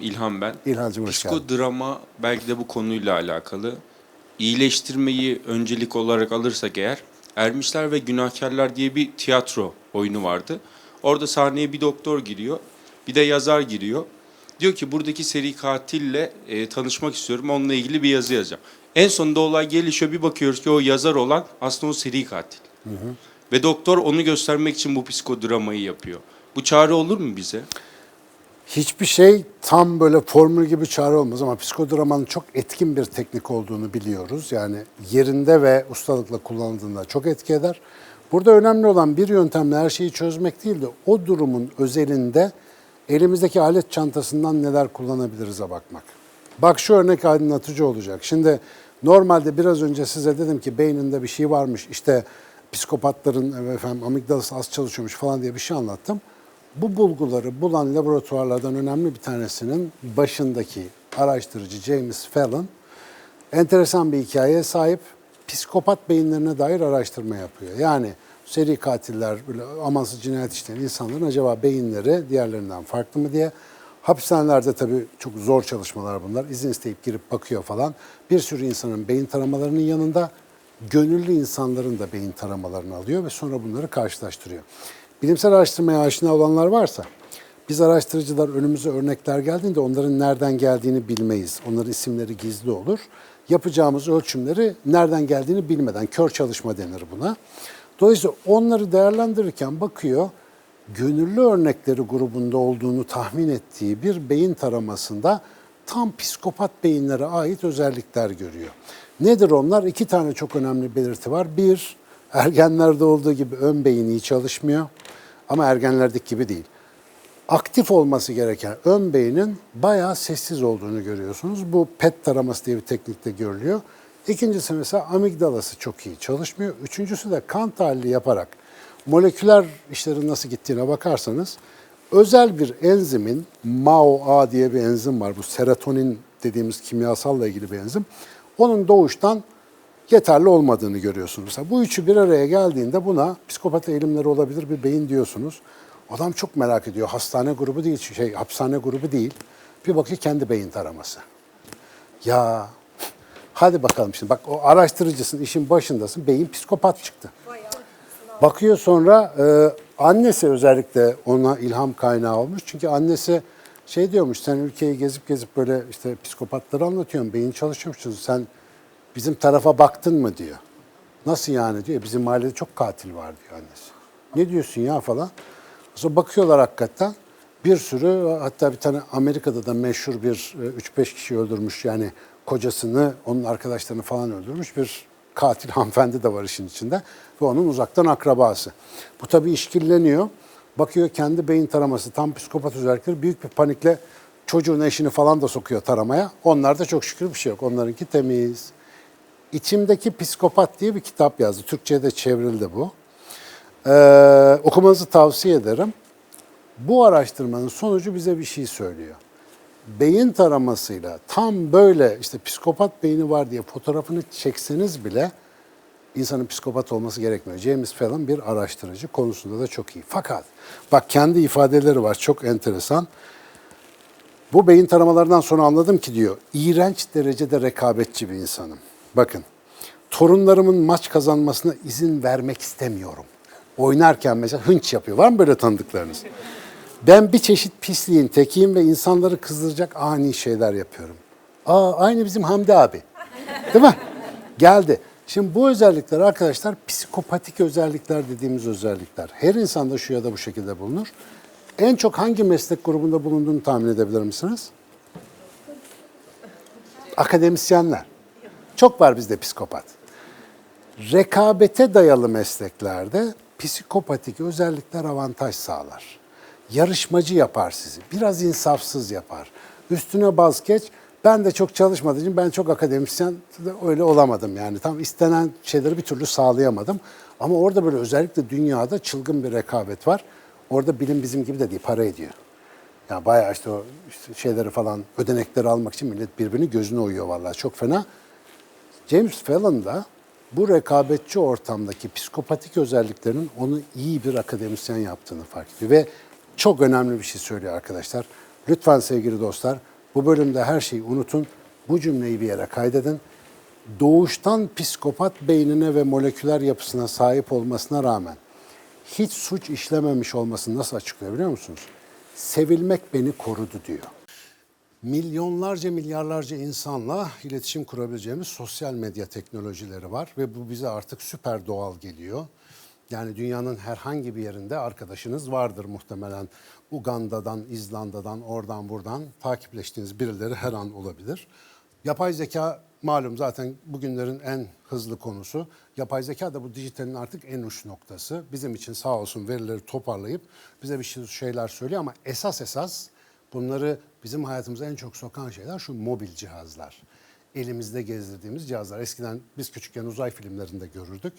İlhan ben. Hoş geldin. Psikodrama belki de bu konuyla alakalı. İyileştirmeyi öncelik olarak alırsak eğer Ermişler ve Günahkarlar diye bir tiyatro oyunu vardı. Orada sahneye bir doktor giriyor, bir de yazar giriyor. Diyor ki buradaki seri katille e, tanışmak istiyorum, onunla ilgili bir yazı yazacağım. En sonunda olay gelişiyor, bir bakıyoruz ki o yazar olan aslında o seri katil. Ve doktor onu göstermek için bu psikodramayı yapıyor. Bu çare olur mu bize? Hiçbir şey tam böyle formül gibi çare olmaz ama psikodramanın çok etkin bir teknik olduğunu biliyoruz. Yani yerinde ve ustalıkla kullanıldığında çok etki eder. Burada önemli olan bir yöntemle her şeyi çözmek değil de o durumun özelinde elimizdeki alet çantasından neler kullanabiliriz'e bakmak. Bak şu örnek aydınlatıcı olacak. Şimdi normalde biraz önce size dedim ki beyninde bir şey varmış. İşte psikopatların efendim amigdalası az çalışıyormuş falan diye bir şey anlattım. Bu bulguları bulan laboratuvarlardan önemli bir tanesinin başındaki araştırıcı James Fallon enteresan bir hikayeye sahip psikopat beyinlerine dair araştırma yapıyor. Yani seri katiller, böyle amansız cinayet işleyen insanların acaba beyinleri diğerlerinden farklı mı diye. Hapishanelerde tabii çok zor çalışmalar bunlar. İzin isteyip girip bakıyor falan. Bir sürü insanın beyin taramalarının yanında gönüllü insanların da beyin taramalarını alıyor ve sonra bunları karşılaştırıyor. Bilimsel araştırmaya aşina olanlar varsa biz araştırıcılar önümüze örnekler geldiğinde onların nereden geldiğini bilmeyiz. Onların isimleri gizli olur. Yapacağımız ölçümleri nereden geldiğini bilmeden, kör çalışma denir buna. Dolayısıyla onları değerlendirirken bakıyor, gönüllü örnekleri grubunda olduğunu tahmin ettiği bir beyin taramasında tam psikopat beyinlere ait özellikler görüyor. Nedir onlar? İki tane çok önemli belirti var. Bir, ergenlerde olduğu gibi ön beyin iyi çalışmıyor. Ama ergenlerdeki gibi değil aktif olması gereken ön beynin bayağı sessiz olduğunu görüyorsunuz. Bu PET taraması diye bir teknikte görülüyor. İkincisi mesela amigdalası çok iyi çalışmıyor. Üçüncüsü de kan tahlili yaparak moleküler işlerin nasıl gittiğine bakarsanız özel bir enzimin MAO-A diye bir enzim var. Bu serotonin dediğimiz kimyasalla ilgili bir enzim. Onun doğuştan yeterli olmadığını görüyorsunuz. Bu üçü bir araya geldiğinde buna psikopat eğilimleri olabilir bir beyin diyorsunuz. Adam çok merak ediyor. Hastane grubu değil, şey hapishane grubu değil. Bir bakıyor kendi beyin taraması. Ya hadi bakalım şimdi. Bak o araştırıcısın, işin başındasın. Beyin psikopat çıktı. Bakıyor sonra e, annesi özellikle ona ilham kaynağı olmuş. Çünkü annesi şey diyormuş sen ülkeyi gezip gezip böyle işte psikopatları anlatıyorsun. Beyin çalışıyormuşsun. Sen bizim tarafa baktın mı diyor. Nasıl yani diyor. Bizim mahallede çok katil var diyor annesi. Ne diyorsun ya falan. Sonra bakıyorlar hakikaten. Bir sürü hatta bir tane Amerika'da da meşhur bir e, 3-5 kişi öldürmüş yani kocasını, onun arkadaşlarını falan öldürmüş bir katil hanımefendi de var işin içinde ve onun uzaktan akrabası. Bu tabii işkilleniyor. Bakıyor kendi beyin taraması tam psikopat özellikleri büyük bir panikle çocuğun eşini falan da sokuyor taramaya. Onlar da çok şükür bir şey yok. Onlarınki temiz. İçimdeki Psikopat diye bir kitap yazdı. Türkçe'ye de çevrildi bu. Ee, okumanızı tavsiye ederim. Bu araştırmanın sonucu bize bir şey söylüyor. Beyin taramasıyla tam böyle işte psikopat beyni var diye fotoğrafını çekseniz bile insanın psikopat olması gerekmiyor. James Fallon bir araştırıcı konusunda da çok iyi. Fakat bak kendi ifadeleri var çok enteresan. Bu beyin taramalarından sonra anladım ki diyor, iğrenç derecede rekabetçi bir insanım. Bakın, torunlarımın maç kazanmasına izin vermek istemiyorum. Oynarken mesela hınç yapıyor. Var mı böyle tanıdıklarınız? Ben bir çeşit pisliğin tekiyim ve insanları kızdıracak ani şeyler yapıyorum. Aa aynı bizim Hamdi abi. Değil mi? Geldi. Şimdi bu özellikler arkadaşlar psikopatik özellikler dediğimiz özellikler. Her insanda şu ya da bu şekilde bulunur. En çok hangi meslek grubunda bulunduğunu tahmin edebilir misiniz? Akademisyenler. Çok var bizde psikopat. Rekabete dayalı mesleklerde psikopatik özellikler avantaj sağlar. Yarışmacı yapar sizi. Biraz insafsız yapar. Üstüne baz geç. Ben de çok çalışmadığım için ben çok akademisyen öyle olamadım yani. Tam istenen şeyleri bir türlü sağlayamadım. Ama orada böyle özellikle dünyada çılgın bir rekabet var. Orada bilim bizim gibi de değil, para ediyor. Yani bayağı işte o işte şeyleri falan, ödenekleri almak için millet birbirinin gözüne uyuyor vallahi çok fena. James Fallon da bu rekabetçi ortamdaki psikopatik özelliklerinin onu iyi bir akademisyen yaptığını fark ediyor. Ve çok önemli bir şey söylüyor arkadaşlar. Lütfen sevgili dostlar bu bölümde her şeyi unutun. Bu cümleyi bir yere kaydedin. Doğuştan psikopat beynine ve moleküler yapısına sahip olmasına rağmen hiç suç işlememiş olmasını nasıl açıklıyor biliyor musunuz? Sevilmek beni korudu diyor milyonlarca milyarlarca insanla iletişim kurabileceğimiz sosyal medya teknolojileri var ve bu bize artık süper doğal geliyor. Yani dünyanın herhangi bir yerinde arkadaşınız vardır muhtemelen. Uganda'dan, İzlanda'dan, oradan buradan takipleştiğiniz birileri her an olabilir. Yapay zeka malum zaten bugünlerin en hızlı konusu. Yapay zeka da bu dijitalin artık en uç noktası. Bizim için sağ olsun verileri toparlayıp bize bir şey- şeyler söylüyor ama esas esas Bunları bizim hayatımıza en çok sokan şeyler şu mobil cihazlar. Elimizde gezdirdiğimiz cihazlar. Eskiden biz küçükken uzay filmlerinde görürdük.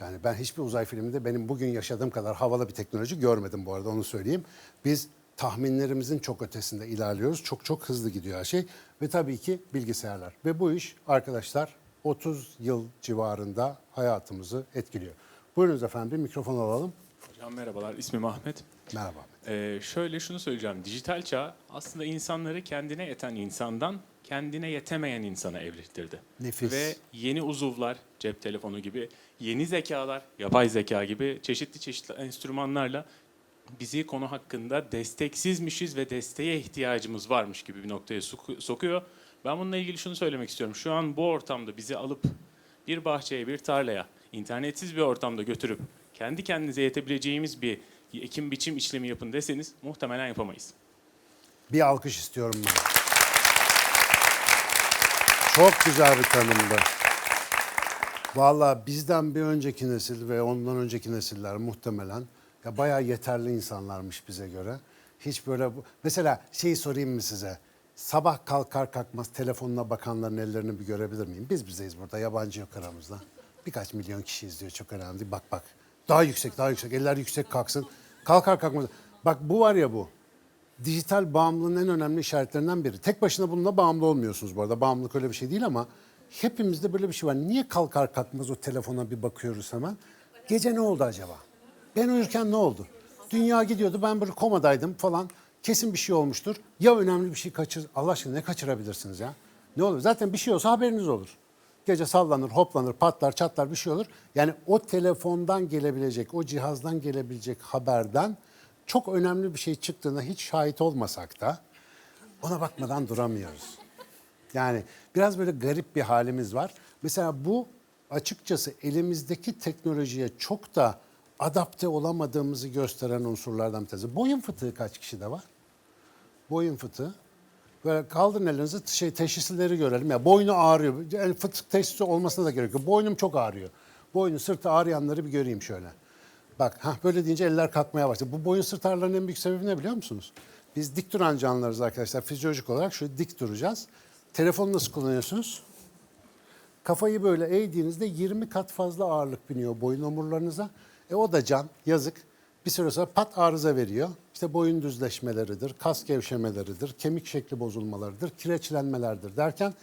Yani ben hiçbir uzay filminde benim bugün yaşadığım kadar havalı bir teknoloji görmedim bu arada onu söyleyeyim. Biz tahminlerimizin çok ötesinde ilerliyoruz. Çok çok hızlı gidiyor her şey. Ve tabii ki bilgisayarlar. Ve bu iş arkadaşlar 30 yıl civarında hayatımızı etkiliyor. Buyurunuz efendim bir mikrofon alalım. Hocam merhabalar, ismim Ahmet. Merhaba. Ee, şöyle şunu söyleyeceğim, dijital çağ aslında insanları kendine yeten insandan kendine yetemeyen insana evrildirdi. Nefis. Ve yeni uzuvlar, cep telefonu gibi, yeni zekalar, yapay zeka gibi çeşitli çeşitli enstrümanlarla bizi konu hakkında desteksizmişiz ve desteğe ihtiyacımız varmış gibi bir noktaya soku- sokuyor. Ben bununla ilgili şunu söylemek istiyorum. Şu an bu ortamda bizi alıp bir bahçeye, bir tarlaya, internetsiz bir ortamda götürüp kendi kendinize yetebileceğimiz bir ekim biçim işlemi yapın deseniz muhtemelen yapamayız. Bir alkış istiyorum ben. Çok güzel bir tanımdı. Vallahi bizden bir önceki nesil ve ondan önceki nesiller muhtemelen ya bayağı yeterli insanlarmış bize göre. Hiç böyle bu... Mesela şeyi sorayım mı size? Sabah kalkar kalkmaz telefonuna bakanların ellerini bir görebilir miyim? Biz bizeyiz burada, yabancı yok aramızda. Birkaç milyon kişi izliyor, çok önemli. Bak bak, daha yüksek, daha yüksek, eller yüksek kalksın. Kalkar kalkmaz. Bak bu var ya bu, dijital bağımlılığın en önemli işaretlerinden biri. Tek başına bununla bağımlı olmuyorsunuz bu arada. Bağımlılık öyle bir şey değil ama hepimizde böyle bir şey var. Niye kalkar kalkmaz o telefona bir bakıyoruz hemen? Gece ne oldu acaba? Ben uyurken ne oldu? Dünya gidiyordu ben böyle komadaydım falan. Kesin bir şey olmuştur. Ya önemli bir şey kaçır. Allah aşkına ne kaçırabilirsiniz ya? Ne olur? Zaten bir şey olsa haberiniz olur. Gece sallanır, hoplanır, patlar, çatlar bir şey olur. Yani o telefondan gelebilecek, o cihazdan gelebilecek haberden çok önemli bir şey çıktığına hiç şahit olmasak da ona bakmadan duramıyoruz. Yani biraz böyle garip bir halimiz var. Mesela bu açıkçası elimizdeki teknolojiye çok da adapte olamadığımızı gösteren unsurlardan bir tanesi. Boyun fıtığı kaç kişide var? Boyun fıtığı. Böyle kaldırın elinizi şey teşhisleri görelim. Ya boynu ağrıyor. Yani fıtık teşhisi olmasına da gerek yok. Boynum çok ağrıyor. Boynu sırtı ağrıyanları bir göreyim şöyle. Bak ha böyle deyince eller kalkmaya başladı. Bu boyun sırt ağrılarının en büyük sebebi ne biliyor musunuz? Biz dik duran canlılarız arkadaşlar. Fizyolojik olarak şöyle dik duracağız. Telefonu nasıl kullanıyorsunuz? Kafayı böyle eğdiğinizde 20 kat fazla ağırlık biniyor boyun omurlarınıza. E o da can, yazık. Bir süre sonra pat arıza veriyor. İşte boyun düzleşmeleridir, kas gevşemeleridir, kemik şekli bozulmalarıdır, kireçlenmelerdir derken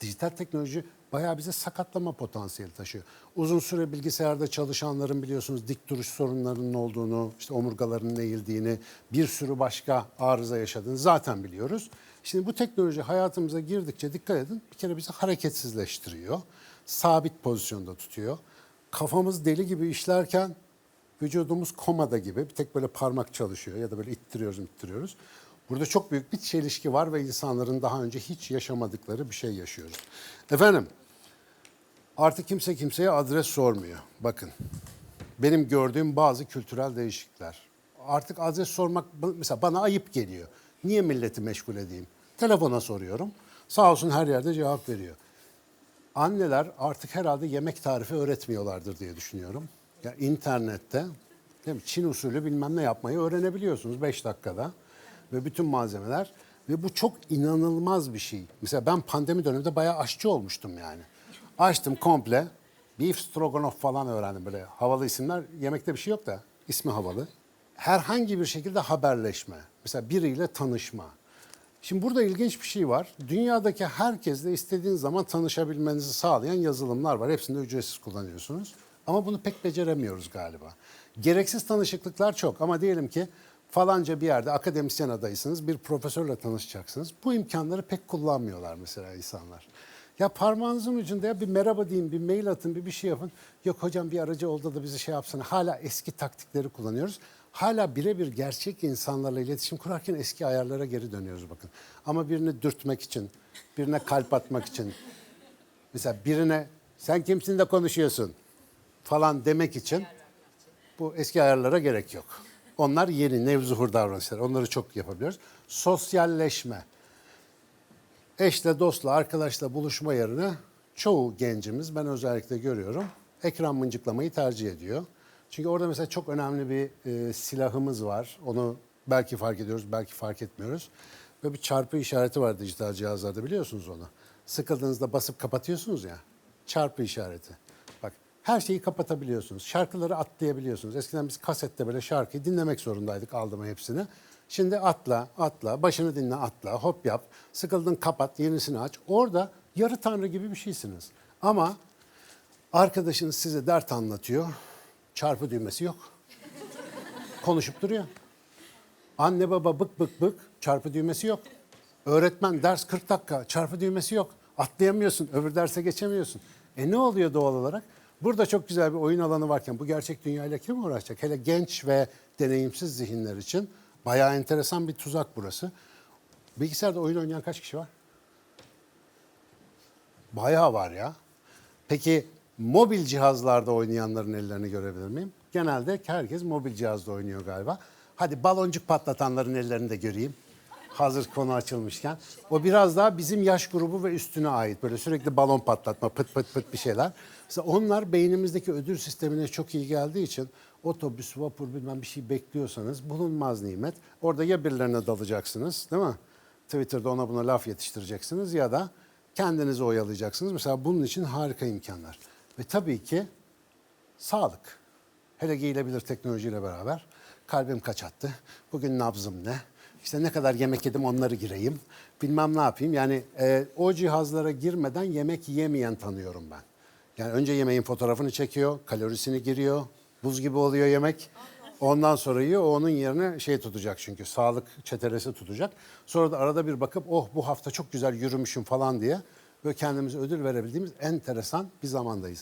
dijital teknoloji bayağı bize sakatlama potansiyeli taşıyor. Uzun süre bilgisayarda çalışanların biliyorsunuz dik duruş sorunlarının olduğunu, işte omurgalarının eğildiğini, bir sürü başka arıza yaşadığını zaten biliyoruz. Şimdi bu teknoloji hayatımıza girdikçe dikkat edin bir kere bizi hareketsizleştiriyor. Sabit pozisyonda tutuyor. Kafamız deli gibi işlerken vücudumuz komada gibi bir tek böyle parmak çalışıyor ya da böyle ittiriyoruz ittiriyoruz. Burada çok büyük bir çelişki var ve insanların daha önce hiç yaşamadıkları bir şey yaşıyoruz. Efendim artık kimse kimseye adres sormuyor. Bakın benim gördüğüm bazı kültürel değişiklikler. Artık adres sormak mesela bana ayıp geliyor. Niye milleti meşgul edeyim? Telefona soruyorum. Sağ olsun her yerde cevap veriyor. Anneler artık herhalde yemek tarifi öğretmiyorlardır diye düşünüyorum. Ya internette değil mi? Çin usulü bilmem ne yapmayı öğrenebiliyorsunuz 5 dakikada ve bütün malzemeler ve bu çok inanılmaz bir şey. Mesela ben pandemi döneminde bayağı aşçı olmuştum yani. Açtım komple. Beef stroganoff falan öğrendim böyle havalı isimler. Yemekte bir şey yok da ismi havalı. Herhangi bir şekilde haberleşme. Mesela biriyle tanışma. Şimdi burada ilginç bir şey var. Dünyadaki herkesle istediğiniz zaman tanışabilmenizi sağlayan yazılımlar var. Hepsini de ücretsiz kullanıyorsunuz. Ama bunu pek beceremiyoruz galiba. Gereksiz tanışıklıklar çok ama diyelim ki falanca bir yerde akademisyen adaysınız, bir profesörle tanışacaksınız. Bu imkanları pek kullanmıyorlar mesela insanlar. Ya parmağınızın ucunda ya bir merhaba deyin, bir mail atın, bir bir şey yapın. Yok hocam bir aracı oldu da bizi şey yapsın. Hala eski taktikleri kullanıyoruz. Hala birebir gerçek insanlarla iletişim kurarken eski ayarlara geri dönüyoruz bakın. Ama birini dürtmek için, birine kalp atmak için, mesela birine sen kimsin de konuşuyorsun falan demek için bu eski ayarlara gerek yok. Onlar yeni nevzuhur davranışlar. Onları çok yapabiliyoruz. Sosyalleşme. Eşle, dostla, arkadaşla buluşma yerine çoğu gencimiz ben özellikle görüyorum ekran mıncıklamayı tercih ediyor. Çünkü orada mesela çok önemli bir e, silahımız var. Onu belki fark ediyoruz, belki fark etmiyoruz. Ve bir çarpı işareti var dijital cihazlarda biliyorsunuz onu. Sıkıldığınızda basıp kapatıyorsunuz ya. Çarpı işareti. Her şeyi kapatabiliyorsunuz. Şarkıları atlayabiliyorsunuz. Eskiden biz kasette böyle şarkıyı dinlemek zorundaydık aldım hepsini. Şimdi atla, atla, başını dinle, atla, hop yap. Sıkıldın kapat, yenisini aç. Orada yarı tanrı gibi bir şeysiniz. Ama arkadaşınız size dert anlatıyor. Çarpı düğmesi yok. Konuşup duruyor. Anne baba bık bık bık çarpı düğmesi yok. Öğretmen ders 40 dakika çarpı düğmesi yok. Atlayamıyorsun, öbür derse geçemiyorsun. E ne oluyor doğal olarak? Burada çok güzel bir oyun alanı varken bu gerçek dünyayla kim uğraşacak? Hele genç ve deneyimsiz zihinler için bayağı enteresan bir tuzak burası. Bilgisayarda oyun oynayan kaç kişi var? Bayağı var ya. Peki mobil cihazlarda oynayanların ellerini görebilir miyim? Genelde herkes mobil cihazda oynuyor galiba. Hadi baloncuk patlatanların ellerini de göreyim. Hazır konu açılmışken. O biraz daha bizim yaş grubu ve üstüne ait. Böyle sürekli balon patlatma, pıt pıt pıt bir şeyler. Mesela onlar beynimizdeki ödül sistemine çok iyi geldiği için otobüs, vapur bilmem bir şey bekliyorsanız bulunmaz nimet. Orada ya birilerine dalacaksınız değil mi? Twitter'da ona buna laf yetiştireceksiniz ya da kendinizi oyalayacaksınız. Mesela bunun için harika imkanlar. Ve tabii ki sağlık. Hele giyilebilir teknolojiyle beraber. Kalbim kaç attı? Bugün nabzım ne? İşte ne kadar yemek yedim onları gireyim. Bilmem ne yapayım. Yani e, o cihazlara girmeden yemek yemeyen tanıyorum ben. Yani önce yemeğin fotoğrafını çekiyor, kalorisini giriyor. Buz gibi oluyor yemek. Ondan sonra yiyor. O onun yerine şey tutacak çünkü sağlık çetelesi tutacak. Sonra da arada bir bakıp oh bu hafta çok güzel yürümüşüm falan diye böyle kendimize ödül verebildiğimiz enteresan bir zamandayız.